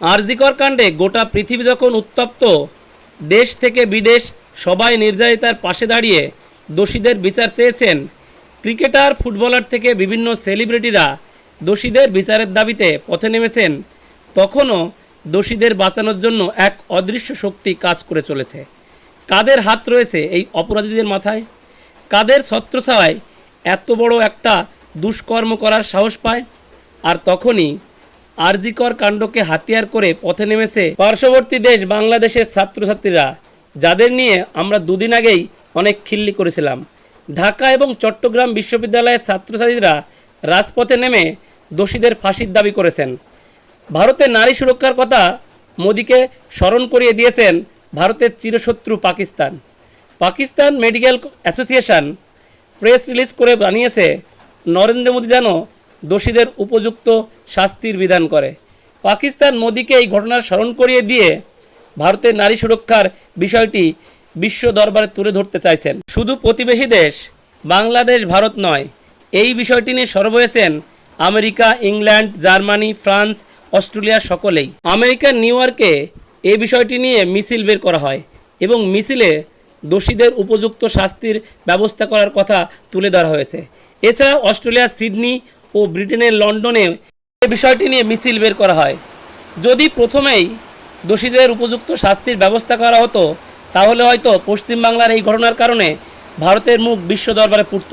আরজিকর কাণ্ডে গোটা পৃথিবী যখন উত্তপ্ত, দেশ থেকে বিদেশ সবাই নির্যাতিতার পাশে দাঁড়িয়ে দোষীদের বিচার চেয়েছেন। ক্রিকেটার, ফুটবলার থেকে বিভিন্ন সেলিব্রিটিরা দোষীদের বিচারের দাবিতে পথে নেমেছেন। তখনও দোষীদের বাঁচানোর জন্য এক অদৃশ্য শক্তি কাজ করে চলেছে। কাদের হাত রয়েছে এই অপরাধীদের মাথায়? কাদের ছত্রছায়ায় এত বড় একটা দুষ্কর্ম করার সাহস পায়? আর তখনই আরজিকর কাণ্ডকে হাতিয়ার করে পথে নেমেছে পার্শ্ববর্তী দেশ বাংলাদেশের ছাত্রছাত্রীরা, যাদের নিয়ে আমরা দুদিন আগেই অনেক খিল্লি করেছিলাম। ঢাকা এবং চট্টগ্রাম বিশ্ববিদ্যালয়ের ছাত্রছাত্রীরা রাজপথে নেমে দোষীদের ফাঁসির দাবি করেছেন। ভারতে নারী সুরক্ষার কথা মোদিকে স্মরণ করিয়ে দিয়েছেন ভারতের চিরশত্রু Pakistan. Pakistan medical association press release করে জানিয়েছে, নরেন্দ্র মোদী যেন দোষীদের উপযুক্ত শাস্তির বিধান করে। পাকিস্তান মোদিকে এই ঘটনার স্মরণ করিয়ে দিয়ে ভারতের নারী সুরক্ষার বিষয়টি বিশ্ব দরবারে তুলে ধরতে চাইছেন। শুধু প্রতিবেশী দেশ, বাংলাদেশ, ভারত নয়, এই বিষয়টি নিয়ে সরব হয়েছেন America, England, Germany, France, Australia সকলেই। আমেরিকার নিউ ইয়র্কে এই বিষয়টি নিয়ে মিছিল বের করা হয় এবং মিছিলে দোষীদের উপযুক্ত শাস্তির ব্যবস্থা করার কথা তুলে ধরা হয়েছে। এছাড়া অস্ট্রেলিয়ার সিডনি ও ব্রিটেনের লন্ডনে এই বিষয়টি নিয়ে মিছিল বের করা হয়। যদি প্রথমেই দোষীদের উপযুক্ত শাস্তির ব্যবস্থা করা হতো, তাহলে হয়তো পশ্চিমবাংলার এই ঘটনার কারণে ভারতের মুখ বিশ্ব দরবারে পুরত